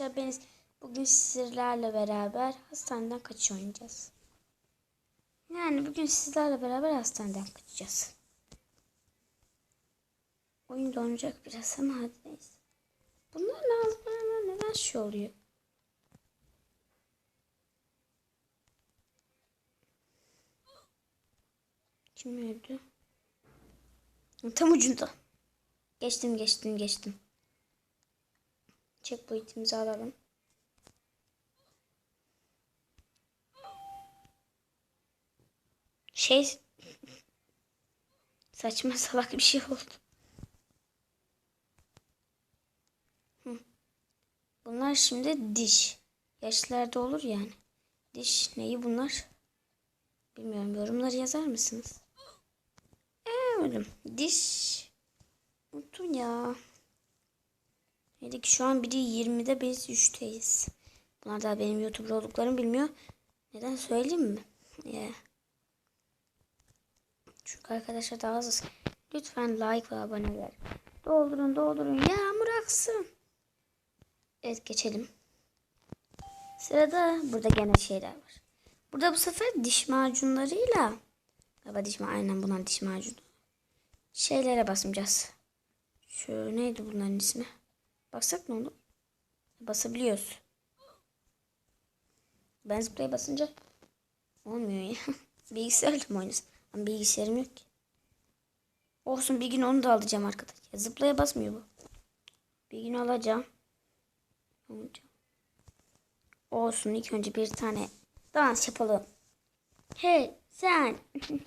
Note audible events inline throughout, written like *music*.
Arkadaşlar ben bugün sizlerle beraber hastaneden kaçış oynayacağız. Yani bugün sizlerle beraber hastaneden kaçacağız. Oyun donacak biraz ama hadi neyse. Bunlar lazım ama neden şey oluyor? Kim öldü? Tam ucunda. Geçtim geçtim geçtim. Checkpoint'imizi alalım. Şey *laughs* saçma salak bir şey oldu. Bunlar şimdi diş. Yaşlarda olur yani. Diş neyi bunlar? Bilmiyorum. Yorumları yazar mısınız? Evet. Diş. Unuttum ya. Neydi ki şu an biri 20'de biz 3'teyiz. Bunlar daha benim YouTuber olduklarımı bilmiyor. Neden söyleyeyim mi? Yeah. Çünkü arkadaşlar daha az. Lütfen like ve aboneler. Doldurun doldurun. Yağmur aksın. Evet geçelim. Sırada burada gene şeyler var. Burada bu sefer diş macunlarıyla Galiba diş macunu. Aynen bunlar diş macunu. Şeylere basmayacağız. Şu neydi bunların ismi? Baksak ne olur? Basabiliyoruz. Ben zıplaya basınca olmuyor ya. *laughs* Bilgisayarla mı oynasın? Bilgisayarım yok ki. Olsun bir gün onu da alacağım arkadaşlar. Zıplaya basmıyor bu. Bir gün alacağım. Alacağım. Olsun ilk önce bir tane dans yapalım. Hey sen. *laughs*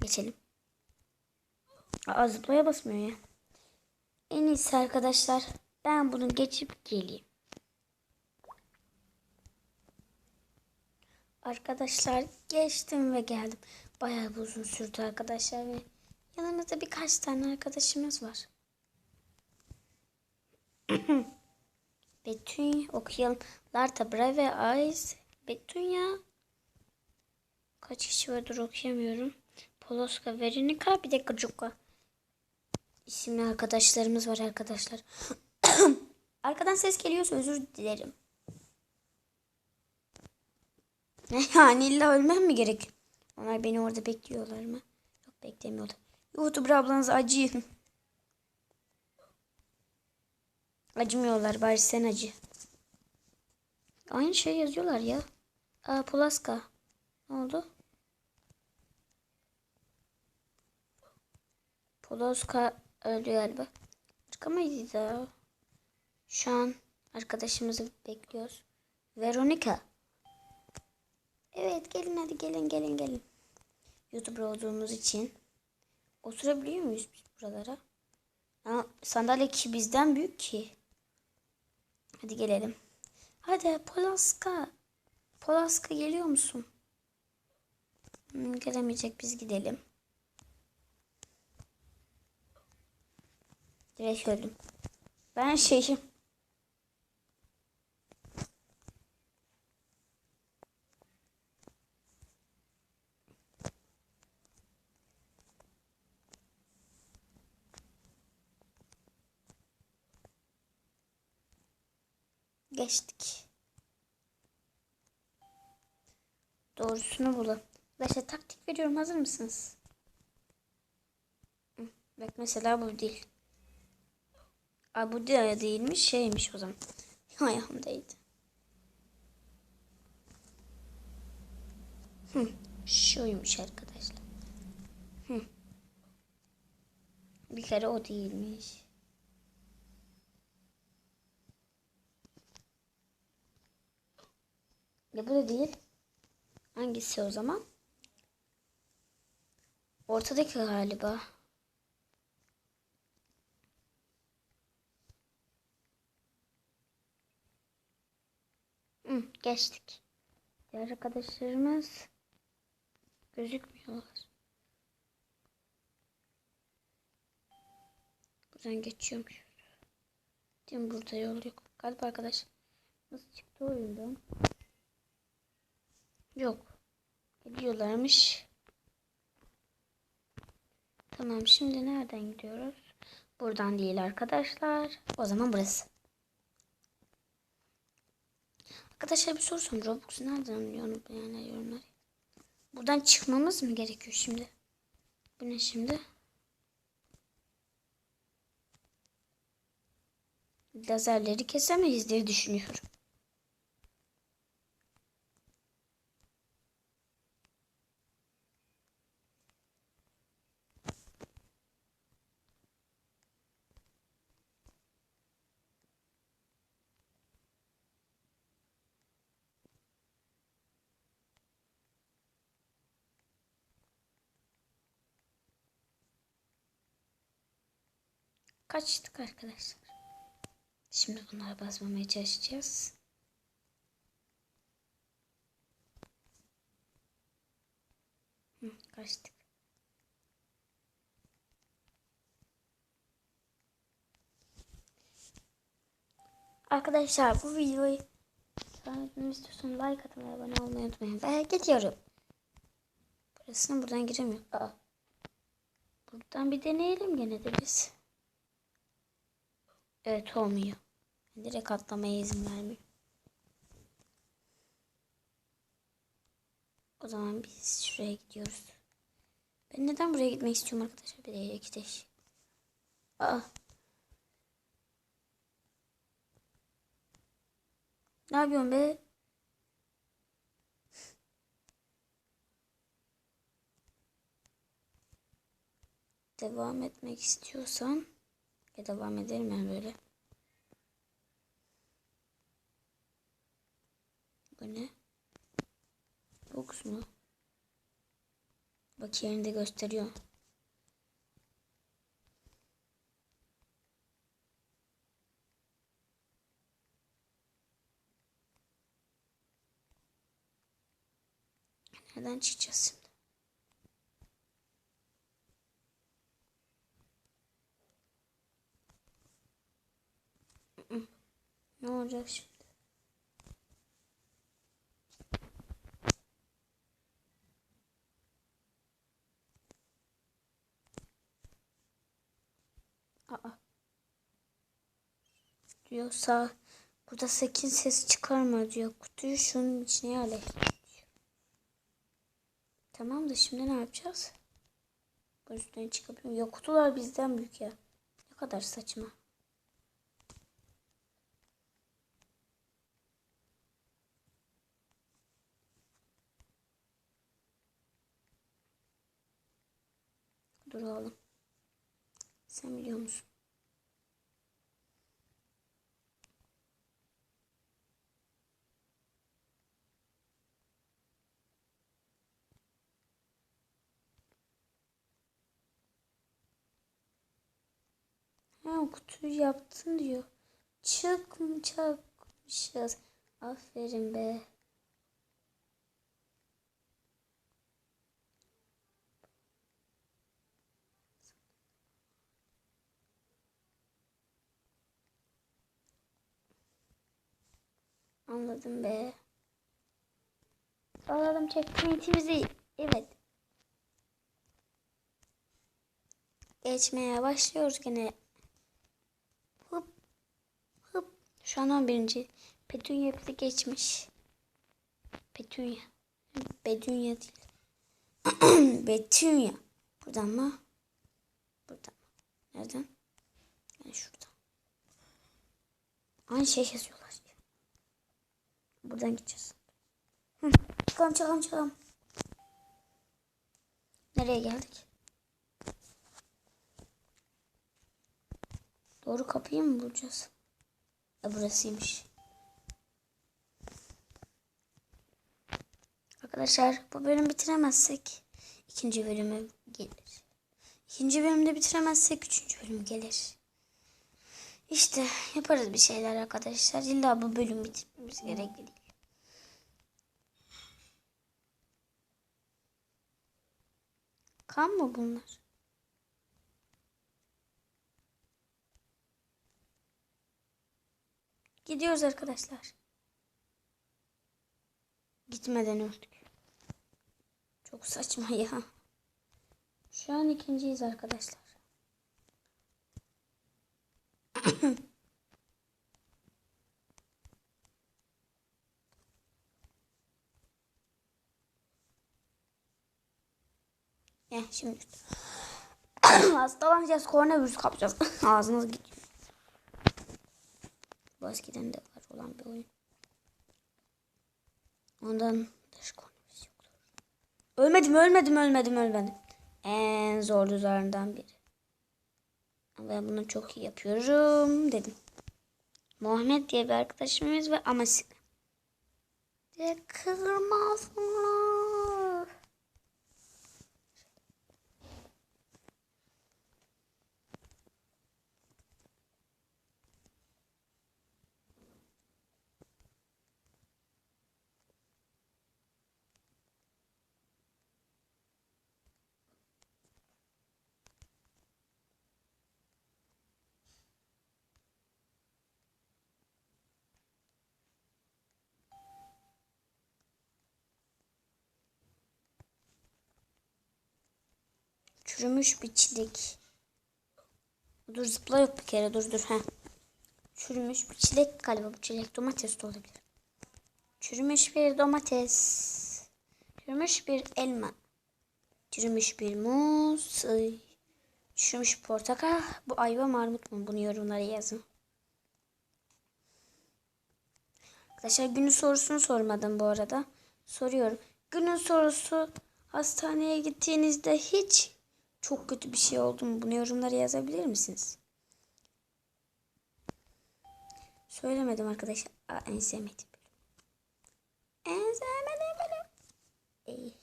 Geçelim. Aa zıplaya basmıyor ya. En iyisi arkadaşlar ben bunu geçip geleyim. Arkadaşlar geçtim ve geldim. Bayağı uzun sürdü arkadaşlar ve yanımızda birkaç tane arkadaşımız var. *coughs* Betün okuyalım. Larta Brave Eyes. Betunya. Kaç kişi vardır okuyamıyorum. Poloska Veronica bir de Gıcukka isimli arkadaşlarımız var arkadaşlar. *coughs* Arkadan ses geliyorsa özür dilerim. Yani illa ölmem mi gerek? Onlar beni orada bekliyorlar mı? Yok beklemiyorlar. YouTuber ablanız acıyın. Acımıyorlar bari sen acı. Aynı şey yazıyorlar ya. Aa Polaska. Ne oldu? Poloska öldü galiba. Mıydı da? Şu an arkadaşımızı bekliyoruz. Veronica. Evet gelin hadi gelin gelin gelin. YouTuber olduğumuz için oturabiliyor muyuz biz buralara? Ama sandalye kişi bizden büyük ki. Hadi gelelim. Hadi Polaska. Polaska geliyor musun? Hmm, gelemeyecek biz gidelim. Direkt öldüm. Ben şeyim. Geçtik. Doğrusunu bulalım. Arkadaşlar taktik veriyorum. Hazır mısınız? Bak mesela bu değil. Aa, bu de değilmiş şeymiş o zaman. *laughs* Ayağımdaydı. Hı, şuymuş arkadaşlar. Hı. Bir kere o değilmiş. Ya bu da değil. Hangisi o zaman? Ortadaki galiba. Hı, geçtik. Diğer arkadaşlarımız gözükmüyorlar. Buradan geçiyorum. Değil mi? Burada yol yok. Galiba arkadaş. Nasıl çıktı oyundan? Yok. Gidiyorlarmış. Tamam şimdi nereden gidiyoruz? Buradan değil arkadaşlar. O zaman burası. Arkadaşlar bir soru sorayım. Robux nereden alıyor onu beğenler yorumlar. Buradan çıkmamız mı gerekiyor şimdi? Bu ne şimdi? Lazerleri kesemeyiz diye düşünüyorum. Kaçtık arkadaşlar. Şimdi bunlara basmamaya çalışacağız. Hı, kaçtık. Arkadaşlar bu videoyu beğenmeyi istiyorsanız like atmayı, abone olmayı unutmayın. Ve gidiyorum. Burasına buradan giremiyorum. Aa. Buradan bir deneyelim gene de biz. Evet olmuyor. Direkt atlamaya izin vermiyor. O zaman biz şuraya gidiyoruz. Ben neden buraya gitmek istiyorum arkadaşlar? Bir de iki. Aa. Ne yapıyorsun be? Devam etmek istiyorsan ya devam edelim yani böyle. Bu ne? Box mu? Bak yerinde gösteriyor. Nereden çıkacağız Ne olacak şimdi? Aa. Diyorsa burada sakin ses çıkarma diyor. Kutuyu şunun içine yerleştir. Tamam da şimdi ne yapacağız? Bu üstüne çıkabiliyor. Ya kutular bizden büyük ya. Ne kadar saçma. Dur. Sen biliyor musun? Ha kutuyu yaptın diyor. Çıkmayacakmışız. Aferin be. Anladım be. Sağladım checkpoint'imizi. Evet. Geçmeye başlıyoruz gene. Hıp. Hıp. Şu an 11. Petunia bizi geçmiş. Petunia. Bedunya değil. *clears throat* Betunya. Buradan mı? Buradan. Nereden? Yani şuradan. Aynı şey yazıyorlar. Buradan gideceğiz. Hı. Çıkalım çıkalım çıkalım. Nereye geldik? Doğru kapıyı mı bulacağız? E burasıymış. Arkadaşlar bu bölüm bitiremezsek ikinci bölüme gelir. İkinci bölümde bitiremezsek üçüncü bölüm gelir. İşte yaparız bir şeyler arkadaşlar. İlla bu bölüm bitirmemiz gerekli değil. Kan mı bunlar? Gidiyoruz arkadaşlar. Gitmeden öldük. Çok saçma ya. Şu an ikinciyiz arkadaşlar. Heh, şimdi hastalanacağız koronavirüs kapacağız. Ağzınız gidiyor. Bu eskiden de var olan bir oyun. Ondan dış koronavirüs yoktur. Ölmedim ölmedim ölmedim ölmedim. En zor düzlerinden biri. Ben bunu çok iyi yapıyorum dedim. Muhammed diye bir arkadaşımız var ama si- de kırmazlar. Çürümüş bir çilek. Dur zıpla yok bir kere dur dur. Heh. Çürümüş bir çilek galiba bu çilek domates de olabilir. Çürümüş bir domates. Çürümüş bir elma. Çürümüş bir muz. Ay. Çürümüş portakal. Bu ayva mı armut mu? Bunu yorumlara yazın. Arkadaşlar günün sorusunu sormadım bu arada. Soruyorum. Günün sorusu hastaneye gittiğinizde hiç çok kötü bir şey oldu mu? Bunu yorumlara yazabilir misiniz? Söylemedim arkadaşlar. Aa, en sevmediğim. En sevmediğim bölüm. Ey.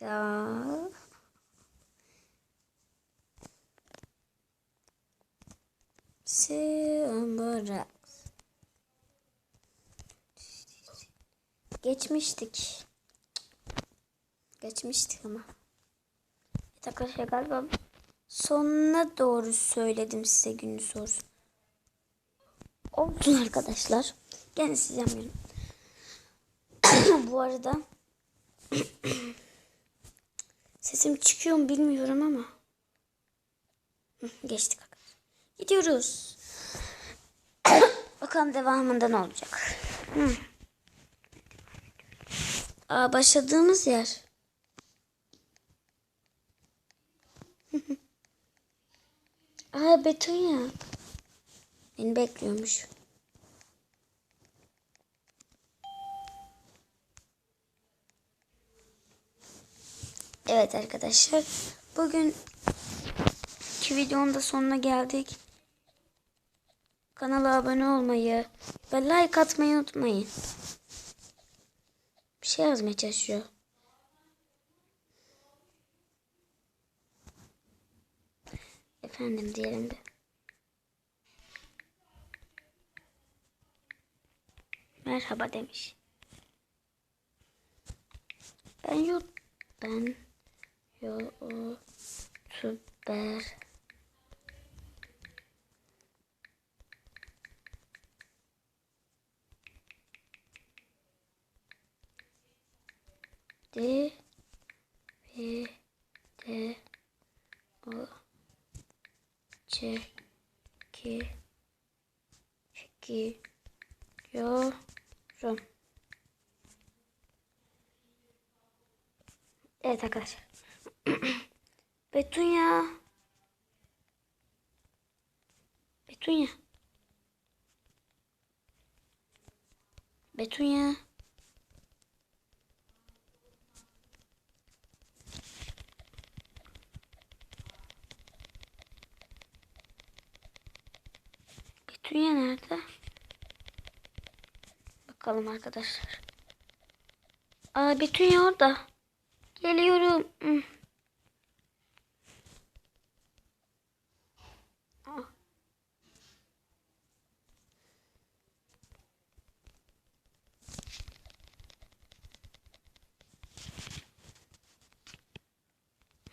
Ya. Sığındırak. Geçmiştik. Geçmiştik ama. Evet arkadaşlar galiba sonuna doğru söyledim size günün sorusu. Olsun arkadaşlar. Gene size yapmıyorum. *coughs* Bu arada *coughs* sesim çıkıyor mu bilmiyorum ama. Geçtik arkadaşlar. Gidiyoruz. *coughs* Bakalım devamında ne olacak. Aa, başladığımız yer. *laughs* Aa Betonya. Beni bekliyormuş. Evet arkadaşlar. Bugün iki videonun da sonuna geldik. Kanala abone olmayı ve like atmayı unutmayın. Bir şey yazmaya çalışıyor. Efendim diyelim de. Merhaba demiş. Ben yut ben YouTuber de ve de o çeki çekiyorum. Evet arkadaşlar. *clears throat* Betunya. Betunya. Betunya. Betunya nerede? Bakalım arkadaşlar. Aa Betunya orada. Geliyorum. Hmm.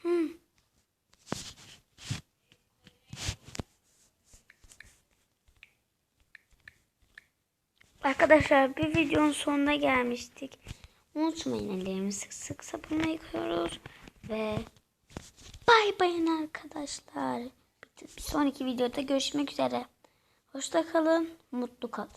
Hmm. Arkadaşlar bir videonun sonuna gelmiştik. Unutmayın ellerimizi sık sık sabunla yıkıyoruz. Ve bay bayın arkadaşlar. Bir sonraki videoda görüşmek üzere. Hoşça kalın, mutlu kalın.